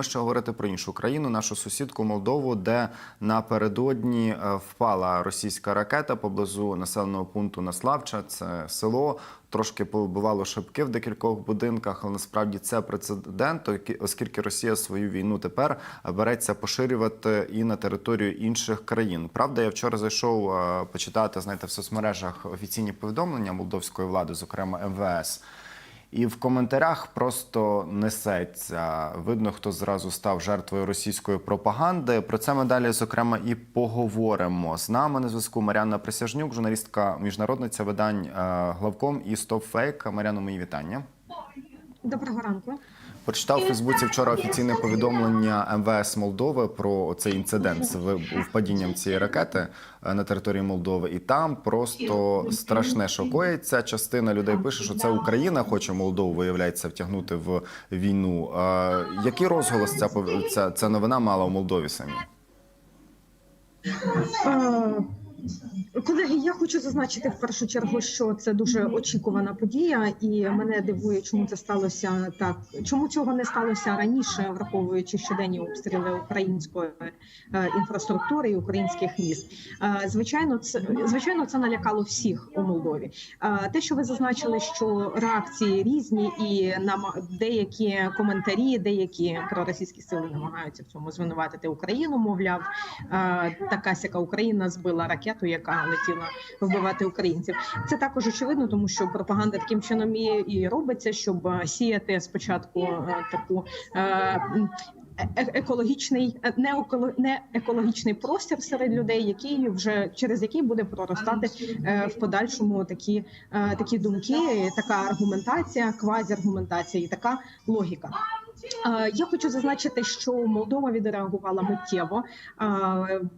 ми ще говорити про іншу країну, нашу сусідку Молдову, де напередодні е, впала російська ракета поблизу населеного пункту Наславча. Це село. Трошки повибивало шибки в декількох будинках, але насправді це прецедент, оскільки Росія свою війну тепер береться поширювати і на територію інших країн. Правда, я вчора зайшов е, почитати, знаєте, в соцмережах офіційні повідомлення молдовської влади, зокрема МВС. І в коментарях просто несеться. Видно, хто зразу став жертвою російської пропаганди. Про це ми далі, зокрема, і поговоримо. З нами на зв'язку Мар'яна Присяжнюк, журналістка міжнародниця видань е, главком і StopFake. Мар'яно, мої вітання. Доброго ранку. Прочитав у Фейсбуці вчора офіційне повідомлення МВС Молдови про цей інцидент з впадінням цієї ракети е, на території Молдови, і там просто страшне шокується. Частина людей пише, що це Україна хоче Молдову, виявляється, втягнути в війну. Який розголос ця ця, ця новина мала у Молдові самі? Колеги, я хочу зазначити в першу чергу, що це дуже очікувана подія, і мене дивує, чому це сталося так. Чому цього не сталося раніше, враховуючи щоденні обстріли української е, інфраструктури і українських міст. Е, Звичайно, це звичайно це налякало всіх у Молдові. Е, Те, що ви зазначили, що реакції різні, і нам деякі коментарі, деякі проросійські сили намагаються в цьому звинуватити Україну. Мовляв, така сяка Україна збила ракету, яка летіла вбивати українців. Це також очевидно, тому що пропаганда таким чином і, робиться, щоб е, сіяти спочатку е, таку. е, екологічний не екологічний простір серед людей, який вже через який буде проростати в подальшому такі, такі думки, така аргументація, квазіаргументація і така логіка. Я хочу зазначити, що Молдова відреагувала миттєво.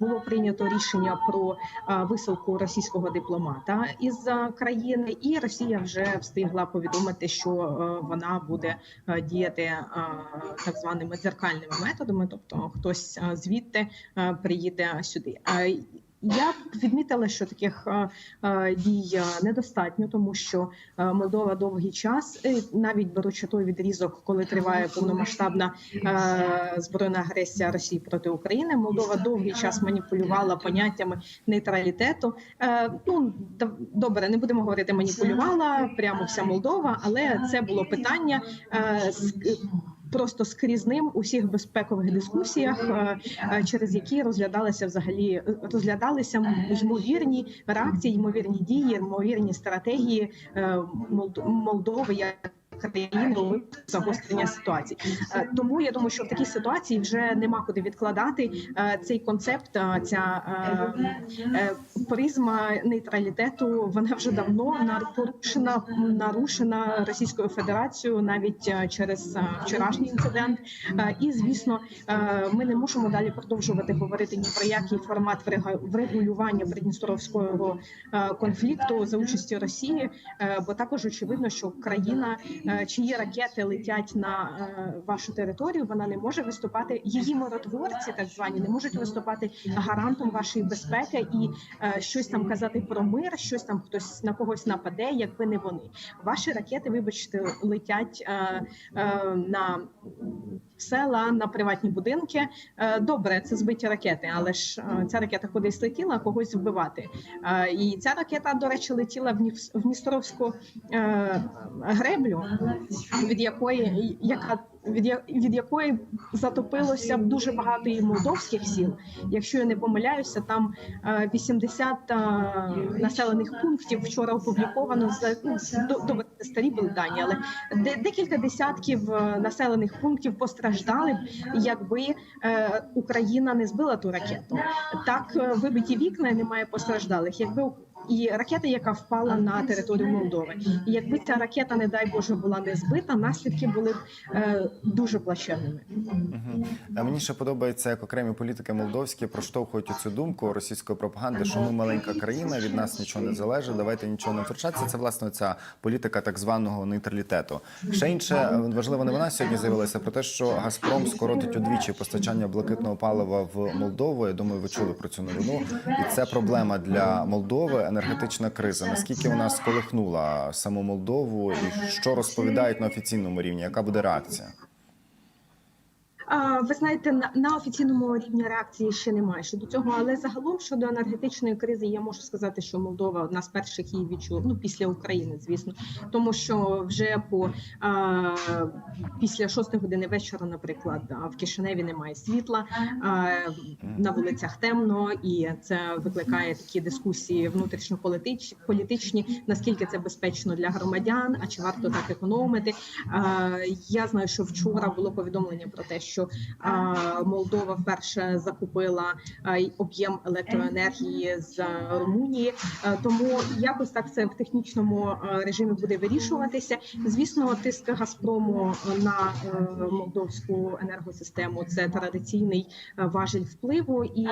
Було прийнято рішення про висилку російського дипломата із країни, і Росія вже встигла повідомити, що е, вона буде е, діяти е, так званими дзеркальними методами, тобто хтось звідти приїде сюди. Я відмітила, що таких е, е, дій е, недостатньо, тому що Молдова довгий час, навіть беручи той відрізок, коли триває повномасштабна збройна агресія Росії проти України, Молдова довгий час маніпулювала поняттями нейтралітету. Ну добре, не будемо говорити маніпулювала прямо вся Молдова, але це було питання. Е, Просто скрізним у всіх безпекових дискусіях, е, е, через які розглядалися взагалі розглядалися ймовірні реакції, ймовірні дії, ймовірні стратегії е, Молдови як країни у загострення ситуації. Е, Тому я думаю, що в такій ситуації вже нема куди відкладати е, цей концепт, е, ця призма нейтралітету. Вона вже давно нарушена, нарушена Російською Федерацією навіть через вчорашній інцидент. І звісно, ми не можемо далі продовжувати говорити ні про який формат врегулювання придністровського конфлікту за участі Росії, бо також очевидно, що країна, чиї ракети летять на е, вашу територію, вона не може виступати. Її миротворці, так звані, не можуть виступати гарантом вашої безпеки і е, щось там казати про мир, щось там хтось на когось нападе, якби не вони. Ваші ракети, вибачте, летять е, е, на села, на приватні будинки. Е, Добре, це збиті ракети, але ж е, ця ракета кудись летіла, когось вбивати. Е, І ця ракета, до речі, летіла в Дністровську греблю, від якої яка від, від якої затопилося б дуже багато і молдовських сіл. Якщо я не помиляюся, там е, 80 е, населених пунктів вчора опубліковано ну, до- старі були дані, але де, декілька десятків е, населених пунктів постраждали б, якби е, Україна не збила ту ракету. Так е, вибиті вікна немає постраждалих. Якби і ракета, яка впала на територію Молдови, і якби ця ракета, не дай Боже, була не збита, наслідки були б е, дуже плачевними. Мгм. А Мені ще подобається, як окремі політики молдовські проштовхують цю думку російської пропаганди, що ми маленька країна, від нас нічого не залежить, давайте нічого не втручатися. Це власне ця політика так званого нейтралітету. Ще інше е, важлива новина сьогодні з'явилася про те, що Газпром скоротить удвічі постачання блакитного палива в Молдову. Я думаю, ви чули про цю новину, і це проблема для Молдови. Енергетична криза. Наскільки вона сколихнула саму Молдову, і що розповідають на офіційному рівні? Яка буде реакція? Ви знаєте, на, на офіційному рівні реакції ще немає щодо цього, але загалом щодо енергетичної кризи я можу сказати, що Молдова одна з перших її відчула, ну після України, звісно, тому що вже по а, після шостої години вечора, наприклад, в Кишиневі немає світла, а, на вулицях темно, і це викликає такі дискусії внутрішньополітичні, політичні, наскільки це безпечно для громадян, а чи варто так економити. А, Я знаю, що вчора було повідомлення про те, що а, Молдова вперше закупила об'єм електроенергії з Румунії, тому якось так це в технічному режимі буде вирішуватися. Звісно, тиск Газпрому на е, молдовську енергосистему це традиційний важіль впливу, і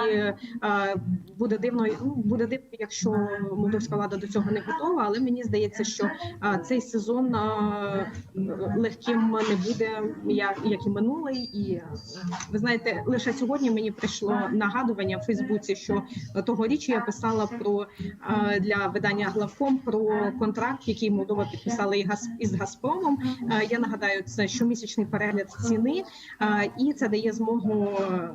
буде дивно, ну, буде дивно, якщо молдовська влада до цього не готова. Але мені здається, що цей сезон легким не буде, як, і минулий. І ви знаєте, лише сьогодні мені прийшло нагадування в Фейсбуці, що тогоріч я писала про для видання главком про контракт, який Молдова підписала Газ із Газпромом. Я нагадаю, це щомісячний перегляд ціни, і це дає змогу е,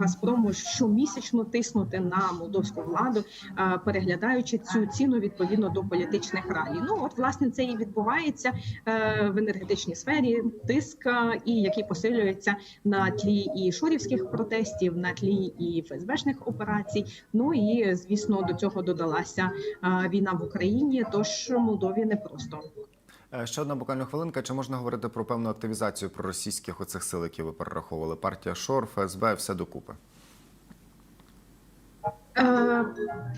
Газпрому щомісячно тиснути на молдовську владу, переглядаючи цю ціну відповідно до політичних реалій. Ну от власне це і відбувається е, в енергетичній сфері. Тиск, і який посилюється на тлі і шурівських протестів, на тлі і ФСБшних операцій. Ну і звісно до цього додалася війна в Україні. Тож Молдові непросто. Е, Ще одна буквально хвилинка. Чи можна говорити про певну активізацію проросійських оцих сил, які ви перераховували? Партія ШОР, ФСБ, все докупи. Е,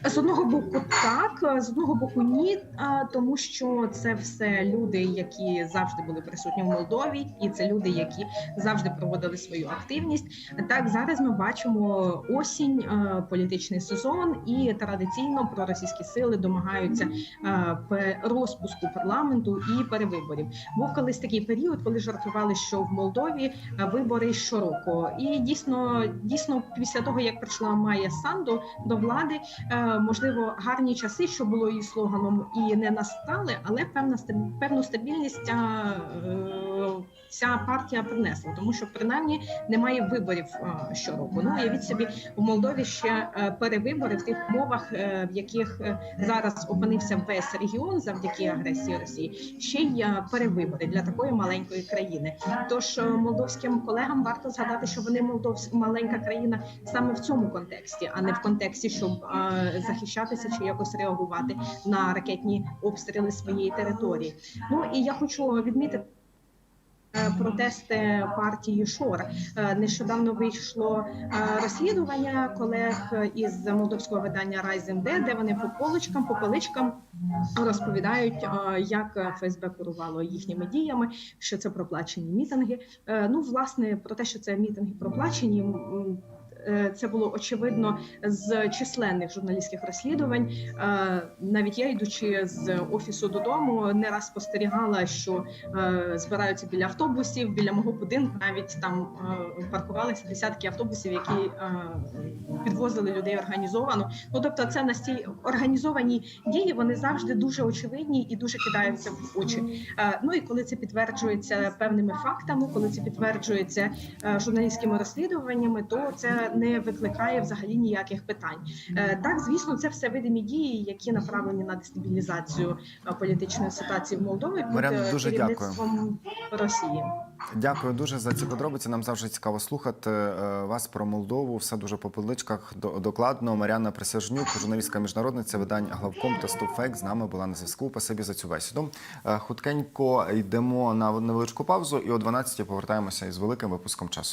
З одного боку, так з одного боку, ні, а, тому що це все люди, які завжди були присутні в Молдові, і це люди, які завжди проводили свою активність. Так зараз ми бачимо осінь, е, політичний сезон, і традиційно проросійські сили домагаються е, розпуску парламенту і перевиборів. Був колись такий період, коли жартували, що в Молдові е, вибори щороку, і дійсно, дійсно, після того як прийшла Майя Санду до влади, е, можливо, гарні часи, що було її слоганом, і не настали, але певна певну стабільність а, е, ця партія принесла, тому що принаймні немає виборів щороку. Ну уявіть собі в Молдові ще е, перевибори в тих умовах, е, в яких е, зараз опинився весь регіон завдяки агресії Росії. Ще й е, перевибори для такої маленької країни. Тож е, молдовським колегам варто згадати, що вони молдовсь маленька країна саме в цьому контексті, а не в контексті, щоб е, захищатися чи якось реагувати на ракетні обстріли своєї території. Ну і я хочу відмітити. Е, Протести партії Шор Е, нещодавно вийшло е, розслідування колег із молдовського видання Райзен, де вони по поличкам, по поличкам розповідають, як ФСБ керувало їхніми діями, що це проплачені мітинги. Ну, власне, про те, що це мітинги проплачені. Е, Це було очевидно з численних журналістських розслідувань. Е, Навіть я, йдучи з офісу додому, не раз спостерігала, що е, збираються біля автобусів, біля мого будинку. Навіть там паркувалися десятки автобусів, які підвозили людей організовано. Ну тобто, це настільки організовані дії. Вони завжди дуже очевидні і дуже кидаються в очі. Ну і коли це підтверджується певними фактами, коли це підтверджується журналістськими розслідуваннями, то це не викликає взагалі ніяких питань. Е, Так, звісно, це все видимі дії, які направлені на дестабілізацію е, політичної ситуації в Молдові під е, дуже керівництвом Росії. Дякую дуже за ці подробиці. Нам завжди цікаво слухати вас про Молдову. Все дуже по поличках до- докладно. Мар'яна Присяжнюк, журналістка міжнародниця видань главком та Стопфейк з нами була на зв'язку. Спасибі за цю бесіду. Хуткенько йдемо на невеличку паузу і о 12 повертаємося із великим випуском часу.